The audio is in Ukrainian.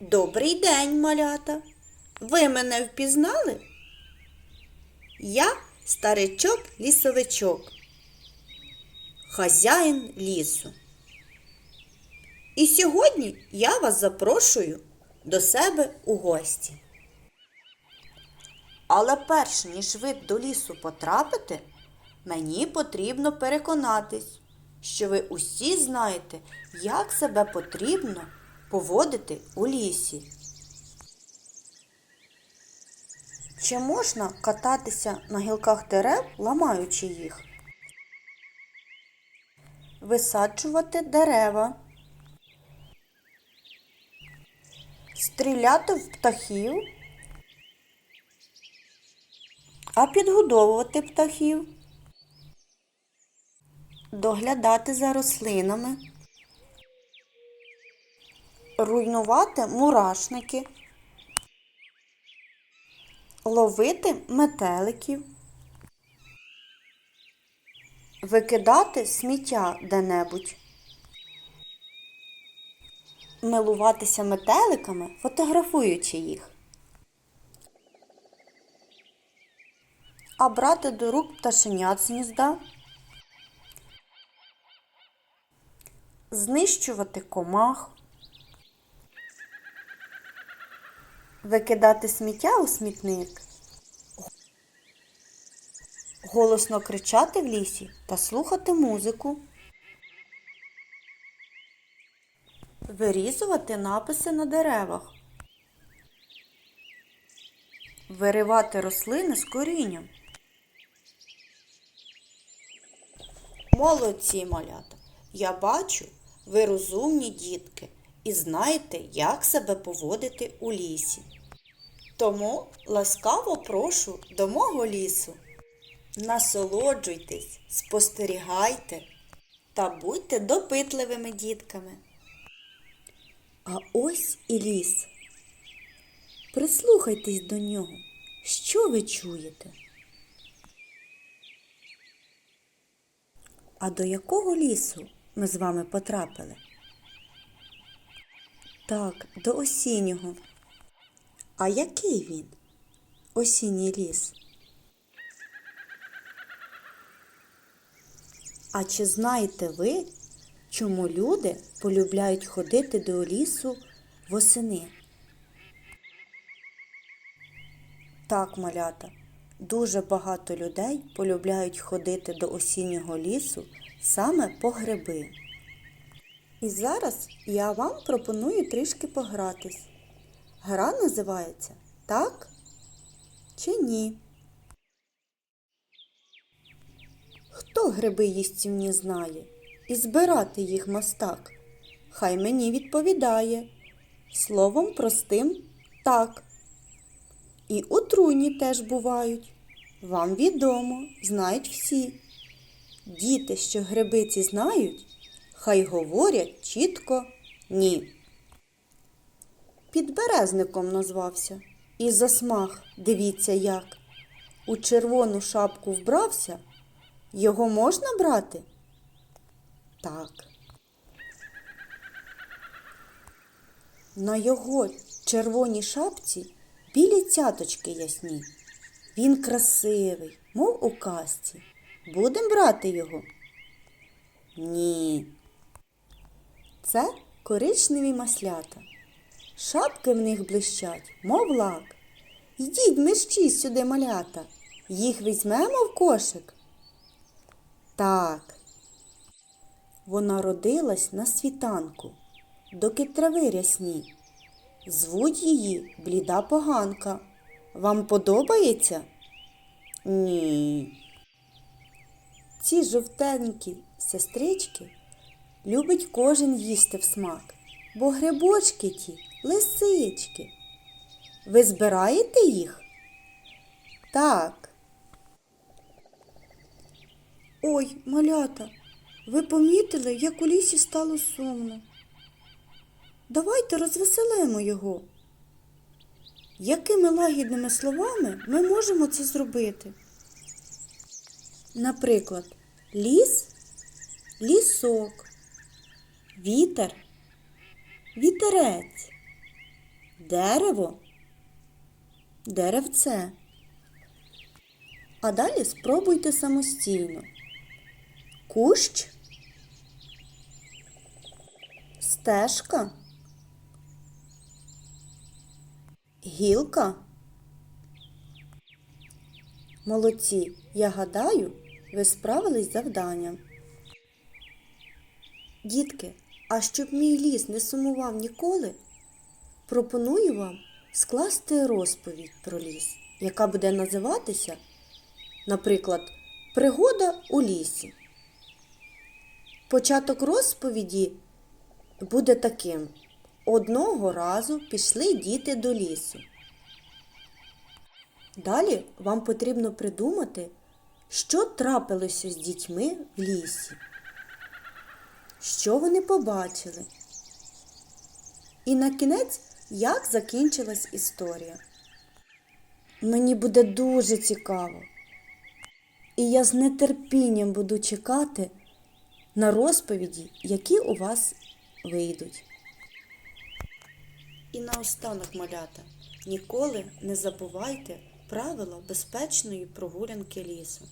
Добрий день, малята. Ви мене впізнали? Я старичок лісовичок, хазяїн лісу. І сьогодні я вас запрошую до себе у гості. Але перш ніж ви до лісу потрапите, мені потрібно переконатись, що ви усі знаєте, як себе потрібно поводити у лісі. Чи можна кататися на гілках дерев, ламаючи їх? Висаджувати дерева, стріляти в птахів, а підгодовувати птахів, доглядати за рослинами, руйнувати мурашники ловити метеликів, викидати сміття де-небудь, милуватися метеликами, фотографуючи їх, а брати до рук пташенят з гнізда, знищувати комах. Викидати сміття у смітник, голосно кричати в лісі та слухати музику, вирізувати написи на деревах, виривати рослини з корінням. Молодці, малята! Я бачу, ви розумні дітки і знаєте, як себе поводити у лісі. Тому ласкаво прошу до мого лісу. Насолоджуйтесь, спостерігайте та будьте допитливими дітками. А ось і ліс. Прислухайтесь до нього. Що ви чуєте? А до якого лісу ми з вами потрапили? Так, до осіннього. А який він? Осінній ліс? А чи знаєте ви, чому люди полюбляють ходити до лісу восени? Так, малята, дуже багато людей полюбляють ходити до осіннього лісу саме по гриби. І зараз я вам пропоную трішки погратись. Гра називається Так чи ні? Хто гриби їстівні знає і збирати їх мастак? Хай мені відповідає. Словом простим так. І отруйні теж бувають. Вам відомо, знають всі. Діти, що гриби ці знають, хай говорять чітко ні. Підберезником назвався. І засмах, дивіться як. У червону шапку вбрався. Його можна брати? Так. На його червоній шапці білі цяточки ясні. Він красивий, мов у казці. Будем брати його? Ні. Це коричневі маслята. Шапки в них блищать, мов лак. Йдіть мерщій сюди, малята. Їх візьмемо в кошик. Так. Вона родилась на світанку, доки трави рясні. Звуть її бліда поганка. Вам подобається? Ні. Ці жовтенькі сестрички любить кожен їсти в смак, бо грибочки ті лисички. Ви збираєте їх? Так. Ой, малята, ви помітили, як у лісі стало сумно. Давайте розвеселимо його. Якими лагідними словами ми можемо це зробити? Наприклад, ліс, лісок, вітер, вітерець, Дерево. Деревце. А далі спробуйте самостійно. Кущ. Стежка. Гілка. Молодці, я гадаю, ви справились з завданням. Дітки, а щоб мій ліс не сумував ніколи, пропоную вам скласти розповідь про ліс, яка буде називатися, наприклад, Пригода у лісі. Початок розповіді буде таким. Одного разу пішли діти до лісу. Далі вам потрібно придумати, що трапилося з дітьми в лісі. Що вони побачили? І на кінець, як закінчилась історія. Мені буде дуже цікаво. І я з нетерпінням буду чекати на розповіді, які у вас вийдуть. І наостанок, малята, ніколи не забувайте правила безпечної прогулянки лісу.